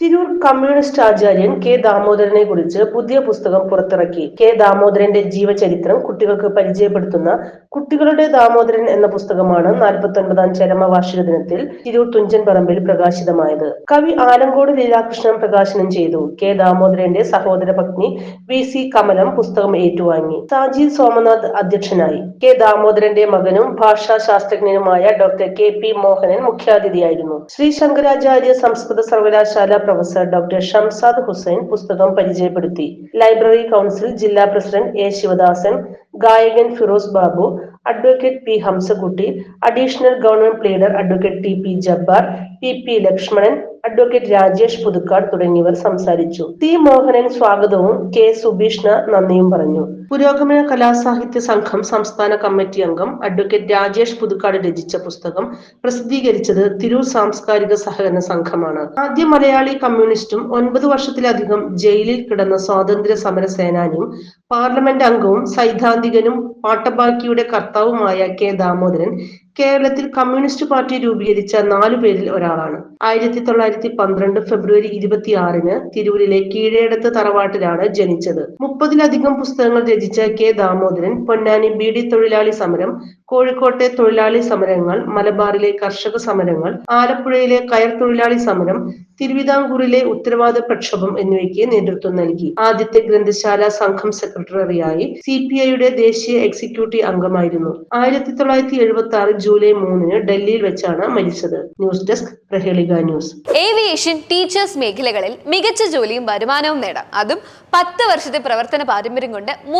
Tirur communist ആചാര്യൻ K ദാമോദരനെ കുറിച്ച് പുതിയ പുസ്തകം പുറത്തിറക്കി. കെ ദാമോദരന്റെ ജീവചരിത്രം കുട്ടികൾക്ക് പരിചയപ്പെടുത്തുന്ന കുട്ടികളുടെ ദാമോദരൻ എന്ന പുസ്തകമാണ് നാൽപ്പത്തി ഒൻപതാം ചരമവാർഷിക ദിനത്തിൽ തിരൂർ തുഞ്ചൻ പറമ്പിൽ പ്രകാശിതമായത്. കവി ആലങ്കോട് ലീലാകൃഷ്ണൻ പ്രകാശനം ചെയ്തു. കെ ദാമോദരന്റെ സഹോദര പത്നി വി സി കമലം പുസ്തകം ഏറ്റുവാങ്ങി. സാജി സോമനാഥ് അധ്യക്ഷനായി. കെ ദാമോദരന്റെ മകനും ഭാഷാ ശാസ്ത്രജ്ഞനുമായ ഡോക്ടർ കെ പി മോഹനൻ മുഖ്യാതിഥിയായിരുന്നു. ശ്രീ ശങ്കരാചാര്യ സംസ്കൃത സർവകലാശാല പ്രൊഫസർ ഡോക്ടർ ഷംസാദ് ഹുസൈൻ പുസ്തകം പരിചയപ്പെടുത്തി. ലൈബ്രറി കൗൺസിൽ ജില്ലാ പ്രസിഡന്റ് എ ശിവദാസൻ ഗായകൻ Firoz Babu advocate P Hamsakutty additional government pleader advocate T P Jabbar P P Lakshmanan advocate Rajesh Puthukkad തുടങ്ങിയവർ സംസാരിച്ചു. ടി മോഹനൻ സ്വാഗതവും കെ സുഭീഷ്ണ നന്ദിയും പറഞ്ഞു. പുരോഗമന കലാസാഹിത്യ സംഘം സംസ്ഥാന കമ്മിറ്റി അംഗം അഡ്വക്കേറ്റ് രാജേഷ് പുതുക്കാട് രചിച്ച പുസ്തകം പ്രസിദ്ധീകരിച്ചത് തിരൂർ സാംസ്കാരിക സഹകരണ സംഘമാണ്. ആദ്യ മലയാളി കമ്മ്യൂണിസ്റ്റും ഒൻപത് വർഷത്തിലധികം ജയിലിൽ കിടന്ന സ്വാതന്ത്ര്യ സമര സേനാനിയും പാർലമെന്റ് അംഗവും സൈദ്ധാന്തികനും പാട്ടബാക്കിയുടെ കർത്താവുമായ കെ ദാമോദരൻ കേരളത്തിൽ കമ്മ്യൂണിസ്റ്റ് പാർട്ടി രൂപീകരിച്ച നാലു പേരിൽ ഒരാളാണ്. ആയിരത്തി തൊള്ളായിരത്തി പന്ത്രണ്ട് ഫെബ്രുവരി ഇരുപത്തിയാറിന് തിരൂരിലെ കീഴേടത്ത് തറവാട്ടിലാണ് ജനിച്ചത്. മുപ്പതിലധികം പുസ്തകങ്ങൾ രചിച്ച കെ ദാമോദരൻ പൊന്നാനി ബീഡി തൊഴിലാളി സമരം കോഴിക്കോട്ടെ തൊഴിലാളി സമരങ്ങൾ മലബാറിലെ കർഷക സമരങ്ങൾ ആലപ്പുഴയിലെ കയർ തൊഴിലാളി സമരം തിരുവിതാംകൂറിലെ ഉത്തരവാദ പ്രക്ഷോഭം എന്നിവയ്ക്ക് നേതൃത്വം നൽകി. ആദ്യത്തെ ഗ്രന്ഥശാല സംഘം സെക്രട്ടറിയായി സി പി ഐയുടെ ദേശീയ എക്സിക്യൂട്ടീവ് അംഗമായിരുന്നു. ആയിരത്തി തൊള്ളായിരത്തി എഴുപത്തി ആറ് ജൂലൈ മൂന്നിന് ഡൽഹിയിൽ വെച്ചാണ് മരിച്ചത്. News desk Prahelika news. Aviation teachers മേഖലകളിൽ മികച്ച ജോലിയും വരുമാനവും നേടാം. അതും പത്ത് വർഷത്തെ പ്രവർത്തന പാരമ്പര്യം കൊണ്ട്